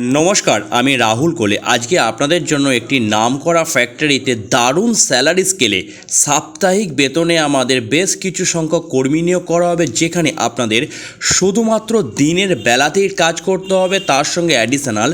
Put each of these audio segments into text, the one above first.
নমস্কার, আমি রাহুল কোলে। আজকে আপনাদের জন্য একটি নামকরা ফ্যাক্টরিতে দারুণ স্যালারি স্কেলে সাপ্তাহিক বেতনে আমাদের বেশ কিছু সংখ্যক কর্মী নিয়োগ করা হবে, যেখানে আপনাদের শুধুমাত্র দিনের বেলাতেই কাজ করতে হবে। তার সঙ্গে অ্যাডিশনাল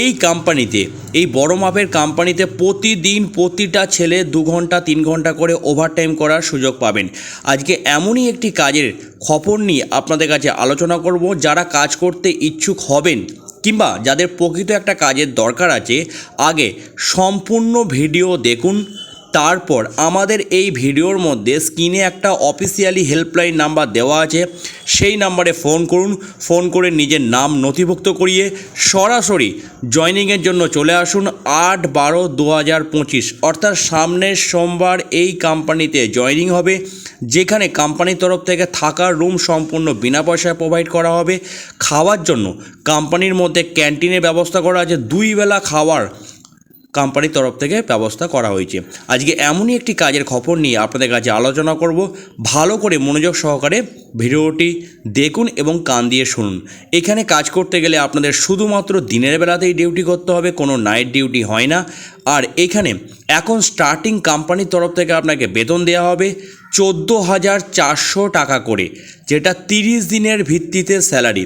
এই কোম্পানিতে এই বড় মাপের কোম্পানিতে প্রতিদিন প্রতিটা ছেলে দু ঘণ্টা, তিন ঘণ্টা করে ওভারটাইম করার সুযোগ পাবেন। আজকে এমনই একটি কাজের খবর নিয়ে আপনাদের কাছে আলোচনা করব। যারা কাজ করতে ইচ্ছুক হবেন কিংবা যাদের প্রকৃত একটা কাজের দরকার আছে আগে সম্পূর্ণ ভিডিও দেখুন তারপর আমাদের এই ভিডিওর মধ্যে স্ক্রিনে একটা অফিসিয়ালি হেল্পলাইন নাম্বার দেওয়া আছে। সেই নাম্বারে ফোন করুন ফোন করে নিজের নাম নথিভুক্ত করিয়ে সরাসরি জয়নিংয়ের জন্য চলে আসুন আট বারো দু হাজার পঁচিশ। অর্থাৎ সামনের সোমবার এই কোম্পানিতে জয়নিং হবে, যেখানে কোম্পানির তরফ থেকে থাকার রুম সম্পূর্ণ বিনা পয়সায় প্রোভাইড করা হবে। খাওয়ার জন্য কোম্পানির মধ্যে ক্যান্টিনের ব্যবস্থা করা আছে। দুই বেলা খাওয়ার কোম্পানির তরফ থেকে ব্যবস্থা করা হয়েছে। আজকে এমনই একটি কাজের খবর নিয়ে আপনাদের কাছে আলোচনা করব। ভালো করে মনোযোগ সহকারে ভিডিওটি দেখুন এবং কান দিয়ে শুনুন। এখানে কাজ করতে গেলে আপনাদের শুধুমাত্র দিনের বেলাতেই ডিউটি করতে হবে, কোনো নাইট ডিউটি হয় না। আর এখানে এখন স্টার্টিং কোম্পানির তরফ থেকে আপনাকে বেতন দেওয়া হবে চোদ্দ হাজার চারশো টাকা করে, যেটা তিরিশ দিনের ভিত্তিতে স্যালারি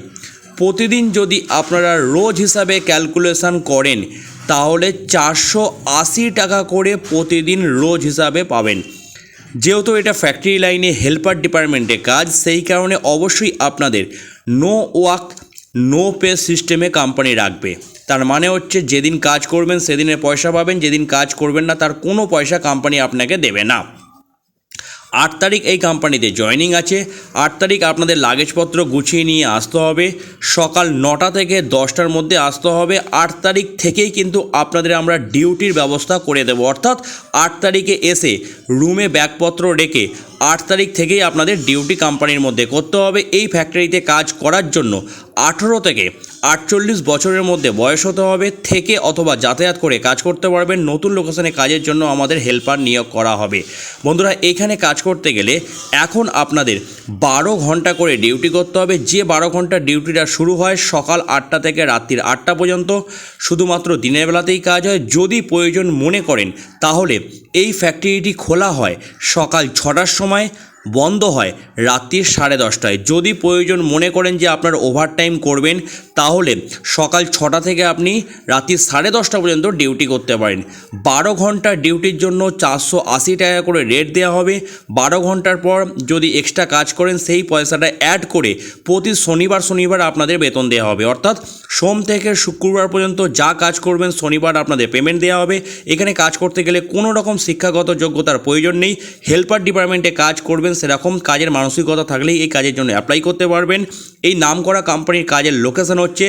প্রতিদিন যদি আপনারা রোজ হিসাবে ক্যালকুলেশন করেন তাহলে চারশো আশি টাকা করে প্রতিদিন রোজ হিসাবে পাবেন। যেহেতু এটা ফ্যাক্টরি লাইনে হেল্পার ডিপার্টমেন্টে কাজ, সেই কারণে অবশ্যই আপনাদের নো ওয়াক নো পে সিস্টেমে কোম্পানি রাখবে। তার মানে হচ্ছে যেদিন কাজ করবেন, সেদিনের পয়সা পাবেন, যেদিন কাজ করবেন না, তার কোনো পয়সা কোম্পানি আপনাকে দেবে না। আট তারিখ এই কোম্পানিতে জয়েনিং আছে। আট তারিখ আপনাদের লাগেজপত্র গুছিয়ে নিয়ে আসতে হবে। সকাল নটা থেকে দশটার মধ্যে আসতে হবে। আট তারিখ থেকেই কিন্তু আপনাদের আমরা ডিউটির ব্যবস্থা করে দেবো। অর্থাৎ আট তারিখে এসে রুমে ব্যাগপত্র রেখে আট তারিখ থেকেই আপনাদের ডিউটি কোম্পানির মধ্যে করতে হবে। এই ফ্যাক্টরিতে কাজ করার জন্য আঠেরো থেকে আটচল্লিশ বছরের মধ্যে বয়স হতে হবে, থেকে অথবা যাতায়াত করে কাজ করতে পারবেন। নতুন লোকেশনে কাজের জন্য আমাদের হেল্পার নিয়োগ করা হবে। বন্ধুরা, এখানে কাজ করতে গেলে এখন আপনাদের বারো ঘণ্টা করে ডিউটি করতে হবে। যে বারো ঘণ্টা ডিউটিটা শুরু হয় সকাল আটটা থেকে রাত্রির আটটা পর্যন্ত, শুধুমাত্র দিনের বেলাতেই কাজ হয়। যদি প্রয়োজন মনে করেন, তাহলে এই ফ্যাক্টরিটি খোলা হয় সকাল ছটার সময় বন্ধ হয় রাত্রির সাড়ে দশটায়। যদি প্রয়োজন মনে করেন যে আপনার ওভারটাইম করবেন, তাহলে সকাল ছটা থেকে আপনি রাত্রি সাড়ে দশটা পর্যন্ত ডিউটি করতে পারেন। বারো ঘণ্টা ডিউটির জন্য চারশো আশি টাকা করে রেট দেওয়া হবে। বারো ঘণ্টার পর যদি এক্সট্রা কাজ করেন, সেই পয়সাটা অ্যাড করে প্রতি শনিবার শনিবার আপনাদের বেতন দেওয়া হবে। অর্থাৎ সোম থেকে শুক্রবার পর্যন্ত যা কাজ করবেন, শনিবার আপনাদের পেমেন্ট দেওয়া হবে। এখানে কাজ করতে গেলে কোনো রকম শিক্ষাগত যোগ্যতার প্রয়োজন নেই। হেল্পার ডিপার্টমেন্টে কাজ করবেন সেরকম কাজের মানসিকতা থাকলেই এই কাজের জন্য অ্যাপ্লাই করতে পারবেন। এই নাম করা কোম্পানির কাজের লোকেশন হচ্ছে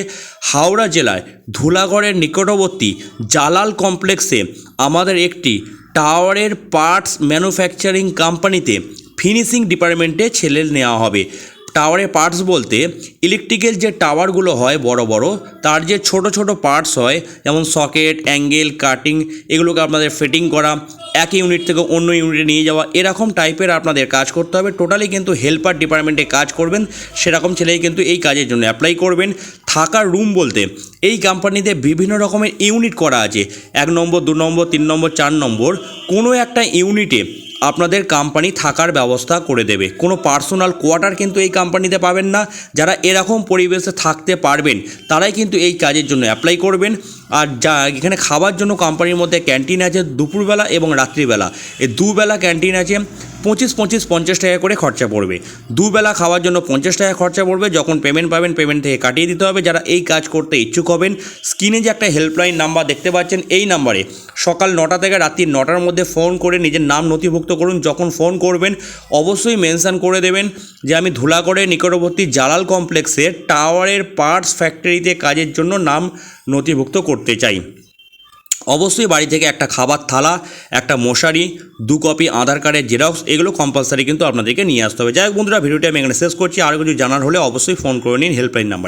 হাওড়া জেলায় ধুলাগড়ের নিকটবর্তী জালাল কমপ্লেক্সে আমাদের একটি টাওয়ারের পার্টস ম্যানুফ্যাকচারিং কোম্পানিতে ফিনিশিং ডিপার্টমেন্টে ছেলে নেওয়া হবে। টাওয়ারের পার্টস বলতে ইলেকট্রিক্যাল যে টাওয়ারগুলো হয় বড় বড়, তার যে ছোট ছোট পার্টস হয়, যেমন সকেট অ্যাঙ্গেল কাটিং এগুলোকে আপনাদের ফিটিং করা, এক ইউনিট থেকে অন্য ইউনিটে নিয়ে যাওয়া, এরকম টাইপের আপনাদের কাজ করতে হবে। টোটালি কিন্তু হেল্পার ডিপার্টমেন্টে কাজ করবেন, সেরকম ছেলেই কিন্তু এই কাজের জন্য অ্যাপ্লাই করবেন। থাকার রুম বলতে, এই কোম্পানিতে বিভিন্ন রকমের ইউনিট করা আছে। এক নম্বর, দু নম্বর, তিন নম্বর, চার নম্বর, কোনো একটা ইউনিটে আপনাদের কোম্পানি থাকার ব্যবস্থা করে দেবে। কোনো পার্সোনাল কোয়ার্টার কিন্তু এই কোম্পানিতে পাবেন না। যারা এরকম পরিবেশে থাকতে পারবেন, তারাই কিন্তু এই কাজের জন্য অ্যাপ্লাই করবেন। আর যা এখানে খাবার জন্য কোম্পানির মধ্যে ক্যান্টিন আছে দুপুরবেলা এবং রাত্রিবেলা। এই দুবেলা ক্যান্টিন আছে, পঁচিশ পঁচিশ, পঞ্চাশ টাকা করে খরচা পড়বে। দুবেলা খাওয়ার জন্য পঞ্চাশ টাকা খরচা পড়বে, যখন পেমেন্ট পাবেন পেমেন্ট থেকে কাটিয়ে দিতে হবে। যারা এই কাজ করতে ইচ্ছুক হবেন স্ক্রিনে যে একটা হেল্পলাইন নাম্বার দেখতে পাচ্ছেন, এই নাম্বারে সকাল নটা থেকে রাত্রি নটার মধ্যে ফোন করে নিজের নাম নথিভুক্ত করুন। যখন ফোন করবেন, অবশ্যই মেনশান করে দেবেন যে আমি ধুলাগড়ের নিকটবর্তী জালাল কমপ্লেক্সে টাওয়ারের পার্টস ফ্যাক্টরিতে কাজের জন্য নাম নথিভুক্ত করতে চাই। অবশ্যই বাড়ি থেকে একটা খাবার থালা, একটা মশারি, দু কপি আধার কার্ডের জেরক্স, এগুলো কম্পালসারি কিন্তু আপনাদেরকে নিয়ে আসতে হবে। যাই হোক বন্ধুরা, ভিডিওটি আমি এখানে শেষ করছি। আরও কিছু জানার হলে অবশ্যই ফোন করে নিন হেল্পলাইন নাম্বারে